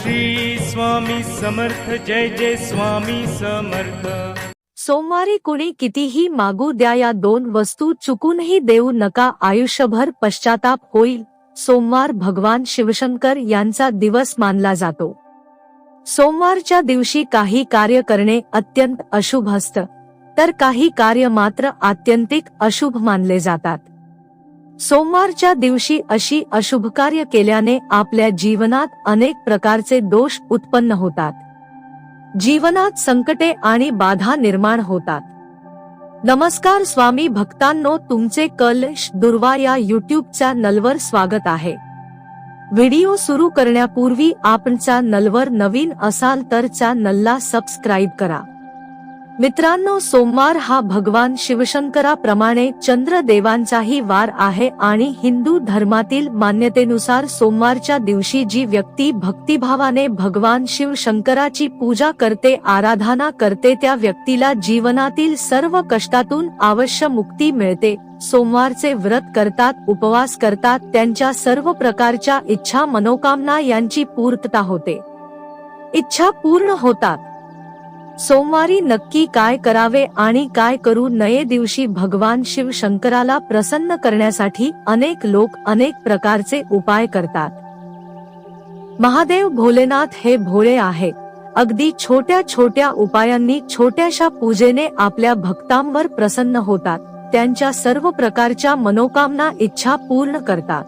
श्री स्वामी समर्थ जय जय स्वामी समर्थ. सोमवारी कुणी कितीही मागू द्या या दोन वस्तू चुकूनही देऊ नका आयुष्यभर पश्चाताप होईल. सोमवार भगवान शिवशंकर यांचा दिवस मानला जातो. सोमवारच्या दिवशी काही कार्य करणे अत्यंत अशुभ असतं. तर काही कार्य मात्र आत्यंतिक अशुभ मानले जातात. सोमवारच्या दिवशी अशी अशुभ कार्य केल्याने आपल्या जीवनात अनेक प्रकारचे दोष उत्पन्न होतात. जीवनात संकटे आणि बाधा निर्माण होतात. नमस्कार स्वामी भक्तांनो तुमचे कलश दुर्वा या युट्यूबच्या नलवर स्वागत आहे. व्हिडिओ सुरू करण्यापूर्वी आपण चॅनलवर नवीन असाल तर चॅनलला सबस्क्राईब करा. मित्रांनो सोमवार हा भगवान शिवशंकराप्रमाणे चंद्रदेवांचाही वार आहे आणि हिंदू धर्मातील मान्यतेनुसार सोमवारच्या दिवशी जी व्यक्ती भक्तिभावाने भगवान शिवशंकराची पूजा करते आराधना करते त्या व्यक्तीला जीवनातील सर्व कष्टातून अवश्य मुक्ती मिळते. सोमवारचे व्रत करतात उपवास करतात त्यांच्या सर्व प्रकारच्या इच्छा मनोकामना यांची पूर्तता होते. इच्छा पूर्ण होतात. सोमवारी नक्की काय करावे आणि काय करू नये दिवशी भगवान शिव शंकराला प्रसन्न करण्यासाठी अनेक लोक अनेक प्रकारचे उपाय करतात. महादेव भोलेनाथ हे भोळे आहेत. अगदी छोट्या छोट्या उपायांनी छोट्याशा पूजेने आपल्या भक्तांवर प्रसन्न होतात. त्यांच्या सर्व प्रकारच्या मनोकामना इच्छा पूर्ण करतात.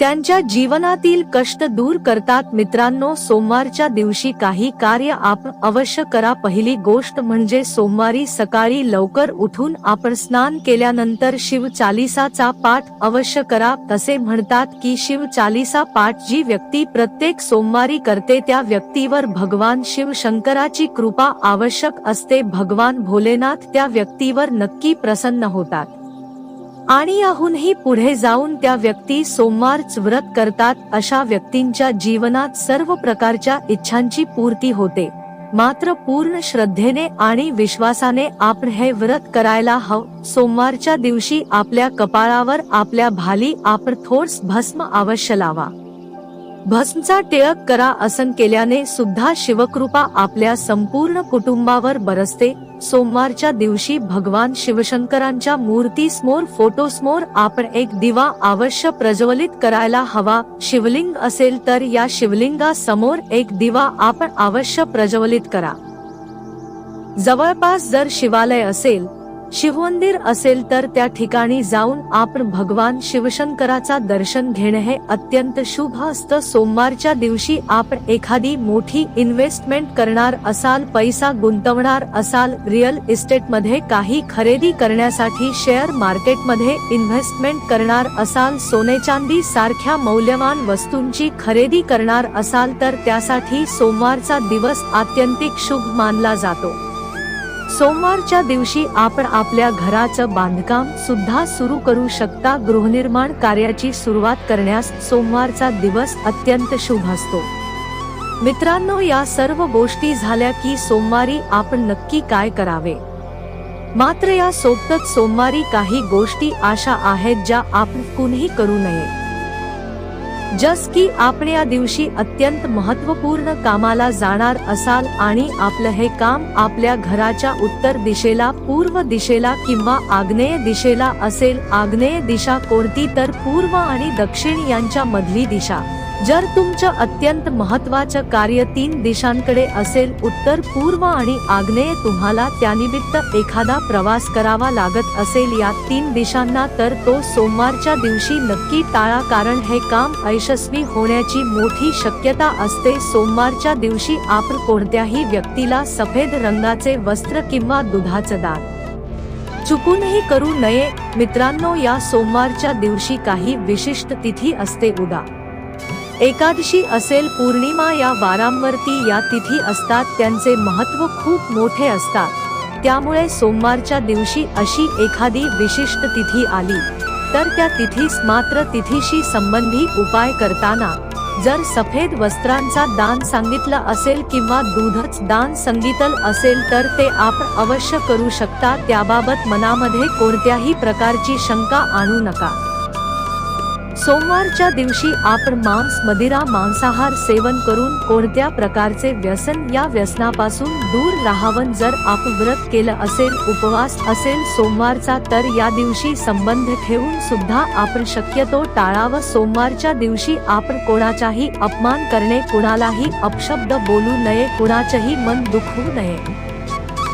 त्यांच्या जीवनातील कष्ट दूर करतात. मित्रांनो सोमवारच्या दिवशी काही कार्य आपण अवश्य करा. पहिली गोष्ट म्हणजे सोमवारी सकाळी लवकर उठून आपण स्नान केल्यानंतर शिव चालिसाचा पाठ अवश्य करा. तसे म्हणतात की शिव चालिसा पाठ जी व्यक्ती प्रत्येक सोमवारी करते त्या व्यक्तीवर भगवान शिव शंकराची कृपा आवश्यक असते. भगवान भोलेनाथ त्या व्यक्तीवर नक्की प्रसन्न होतात. आणि याहूनही पुढे जाऊन त्या व्यक्ती सोमवारच व्रत करतात अशा व्यक्तींच्या जीवनात सर्व प्रकारच्या इच्छांची पूर्ती होते. मात्र पूर्ण श्रद्धेने आणि विश्वासाने आपण हे व्रत करायला हवं. सोमवारच्या दिवशी आपल्या कपाळावर आपल्या भाली आपण थोडस भस्म अवश्य लावा. भस्मचा टिळक करा असं केल्याने सुद्धा शिवकृपा आपल्या संपूर्ण कुटुंबावर बरसते. सोमवारच्या दिवशी भगवान शिवशंकरांच्या मूर्तीसमोर फोटोसमोर आपण एक दिवा अवश्य प्रज्वलित करायला हवा. शिवलिंग असेल तर या शिवलिंगासमोर एक दिवा आपण अवश्य प्रज्वलित करा. जवळपास जर शिवालय असेल शिवमंदिर असेल तर त्या ठिकाणी जाऊन आपण भगवान शिवशंकराचा दर्शन घेणे हे अत्यंत शुभ असतं. सोमवारच्या दिवशी आपण एखादी मोठी इन्व्हेस्टमेंट करणार असाल पैसा गुंतवणार असाल रिअल इस्टेटमध्ये काही खरेदी करण्यासाठी शेअर मार्केटमध्ये इन्व्हेस्टमेंट करणार असाल सोने चांदी सारख्या मौल्यवान वस्तूंची खरेदी करणार असाल तर त्यासाठी सोमवारचा दिवस आत्यंतिक शुभ मानला जातो. सोमवारच्या दिवशी आपण आपल्या घराचं बांधकाम सुद्धा सुरू करू शकता. गृहनिर्माण कार्याची सुरुवात करण्यास सोमवारचा दिवस अत्यंत शुभ असतो. मित्रांनो या सर्व गोष्टी झाल्या की सोमवारी आपण नक्की काय करावे? मात्र या सोबतच सोमवारी काही गोष्टी अशा आहेत ज्या आपण कुणीही करू नये. जस की आपण या दिवशी अत्यंत महत्त्वपूर्ण कामाला जाणार असाल आणि आपलं हे काम आपल्या घराच्या उत्तर दिशेला पूर्व दिशेला किंवा आग्नेय दिशेला असेल आग्नेय दिशा कोणती तर पूर्व आणि दक्षिण यांच्या मधली दिशा. जर तुमचं अत्यंत महत्वाचं कार्य तीन दिशांकडे असेल उत्तर पूर्व आणि आग्नेय तुम्हाला त्यानिमित्त एखादा प्रवास करावा लागत असेल. या तीन दिशांना तर तो सोमवारच्या दिवशी नक्की टाळा कारण हे काम यशस्वी होण्याची मोठी शक्यता असते. सोमवारच्या दिवशी आपण कोणत्याही व्यक्तीला सफेद रंगाचे वस्त्र किंवा दुधाचं दान. चुकूनही करू नये. मित्रांनो या सोमवारच्या दिवशी काही विशिष्ट तिथी असते. उदा. एकादशी असेल पौर्णिमा या वारांवरती या तिथी असतात त्यांचे महत्त्व खूप मोठे असतात. त्यामुळे सोमवारच्या दिवशी अशी एखादी विशिष्ट तिथी आली तर त्या तिथीस मात्र तिथीशी संबंधी उपाय करताना जर सफेद वस्त्रांचा दान सांगितलं असेल किंवा दूधच दान सांगितल असेल तर ते आपण अवश्य करू शकता. त्याबाबत मनामध्ये कोणत्याही प्रकारची शंका आणू नका. सोमवारच्या दिवशी आपण मांस मदिरा मांसाहार सेवन करून कोणत्या प्रकारचे व्यसन या व्यसनापासून दूर राहावं जर आपण व्रत केलं असेल उपवास असेल सोमवारचा तर या दिवशी संबंध ठेवून सुद्धा आपण शक्यतो टाळावं. सोमवारच्या दिवशी आपण कोणाचाही अपमान करणे कुणालाही अपशब्द बोलू नये कुणाचेही मन दुखवू नये.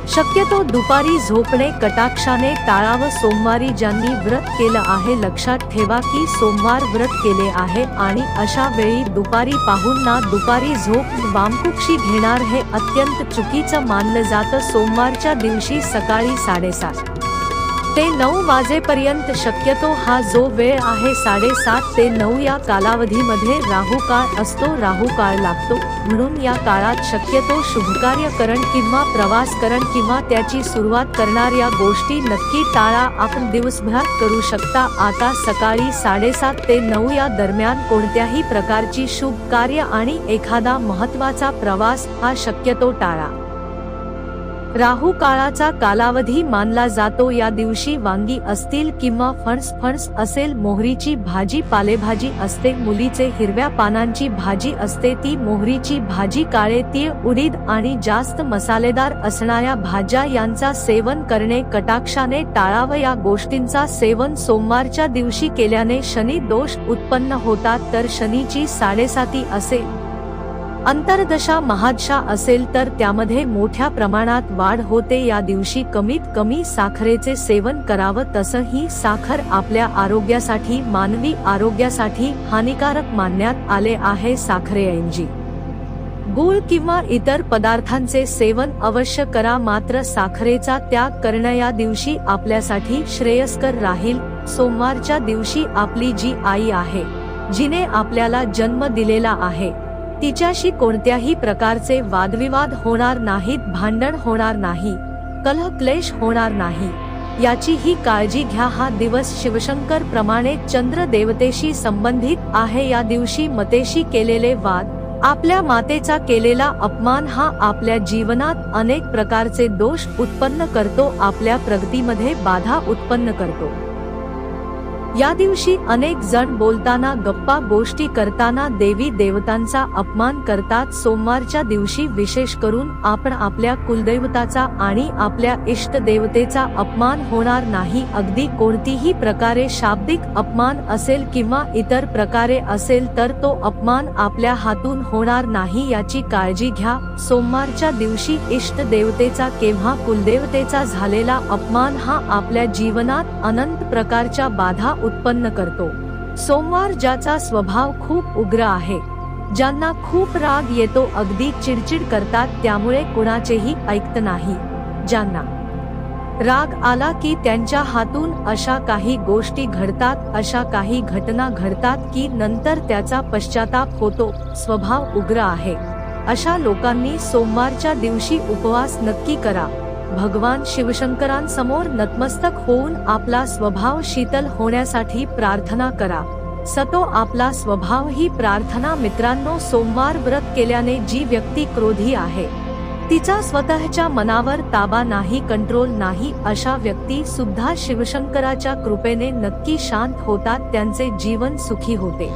शक्यतो दुपारी झोपणे कटाक्षाने टाळावं. सोमवारी ज्यांनी व्रत केलं आहे लक्षात ठेवा की सोमवार व्रत केले आहे आणि अशा वेळी दुपारी पाहून ना दुपारी झोप वामकुक्षी घेणार हे अत्यंत चुकीचं मानलं जातं. सोमवारच्या दिवशी सकाळी साडेसात ते नऊ वाजेपर्यंत शक्यतो हा जो वेळ आहे साडेसात ते नऊ या कालावधीमध्ये राहू काळ असतो राहू काळ लागतो. म्हणून या काळात शक्यतो शुभकार्य करण किंवा प्रवास करण किंवा त्याची सुरुवात करणाऱ्या गोष्टी नक्की टाळा. आपण दिवसभरात करू शकता. आता सकाळी साडेसात ते नऊ या दरम्यान कोणत्याही प्रकारची शुभ कार्य आणि एखादा महत्त्वाचा प्रवास हा शक्यतो टाळा. राहू काळाचा कालावधी मानला जातो. या दिवशी वांगी असतील किंवा फणस फणस असेल मोहरीची भाजी पालेभाजी असते. मुलीचे हिरव्या पानांची भाजी असते. ती मोहरीची भाजी काळे तीळ उडीद आणि जास्त मसालेदार असणाऱ्या भाज्या यांचा सेवन करणे कटाक्षाने टाळावं. या गोष्टींचा सेवन सोमवारच्या दिवशी केल्याने शनी दोष उत्पन्न होतात. तर शनीची साडेसाती असेल अंतर्दशा महादशा असेल तर त्यामध्ये मोठ्या प्रमाणात वाढ होते. या दिवशी कमीत कमी साखरेचे सेवन करावं. तसंही साखर आपल्या आरोग्यासाठी मानवी आरोग्यासाठी हानिकारक मानण्यात आले आहे साखरेऐंजी. गुळ किंवा इतर पदार्थांचे सेवन अवश्य करा. मात्र साखरेचा त्याग करणं या दिवशी आपल्यासाठी श्रेयस्कर राहील. सोमवारच्या दिवशी आपली जी आई आहे जिने आपल्याला जन्म दिलेला आहे. तिच्याशी कोणत्याही प्रकारचे वादविवाद होणार नाहीत भांडण होणार नाही कलह क्लेश होणार नाही. याची ही काळजी घ्या हा दिवस शिवशंकर प्रमाणे चंद्र देवतेशी संबंधित आहे. या दिवशी मतेशी केलेले वाद आपल्या मातेचा केलेला अपमान हा आपल्या जीवनात अनेक प्रकारचे दोष उत्पन्न करतो आपल्या प्रगतीमध्ये बाधा उत्पन्न करतो. या दिवशी अनेक जण बोलताना गप्पा गोष्टी करताना देवी देवतांचा अपमान करतात. सोमवारच्या दिवशी विशेष करून आपण आपल्या कुलदैवताचा आणि आपल्या इष्ट देवतेचा अपमान होणार नाही. अगदी कोणतीही प्रकारे शाब्दिक अपमान असेल किंवा इतर प्रकारे असेल तर तो अपमान आपल्या हातून होणार नाही याची काळजी घ्या. सोमवारच्या दिवशी इष्ट देवतेचा किंवा कुलदेवतेचा झालेला अपमान हा आपल्या जीवनात अनंत प्रकारच्या बाधा उत्पन्न करतो. सोमवार ज्याचा स्वभाव खूप उग्र आहे ज्यांना खूप राग येतो अगदी चिडचिड करतात त्यामुळे कुणाचेही ऐकत नाही. ज्यांना राग आला की त्यांच्या हातून अशा काही गोष्टी घडतात अशा काही घटना घडतात की नंतर त्याचा पश्चाताप होतो स्वभाव उग्र आहे. अशा लोकांनी सोमवारच्या दिवशी उपवास नक्की करा. भगवान शिवशंकरांसमोर नतमस्तक होऊन आपला स्वभाव शीतल होण्यासाठी प्रार्थना करा. सतो आपला स्वभाव ही प्रार्थना मित्रांनो सोमवार व्रत केल्याने जी व्यक्ती क्रोधी आहे तिचा स्वतःच्या मनावर ताबा नाही कंट्रोल नाही अशा व्यक्ती सुद्धा शिवशंकराच्या कृपेने नक्की शांत होतात त्यांचे जीवन सुखी होते.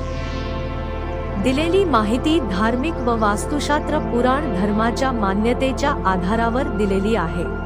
दिलेली माहिती धार्मिक व वास्तुशास्त्र पुराण धर्माच्या मान्यतेच्या आधारावर दिलेली आहे.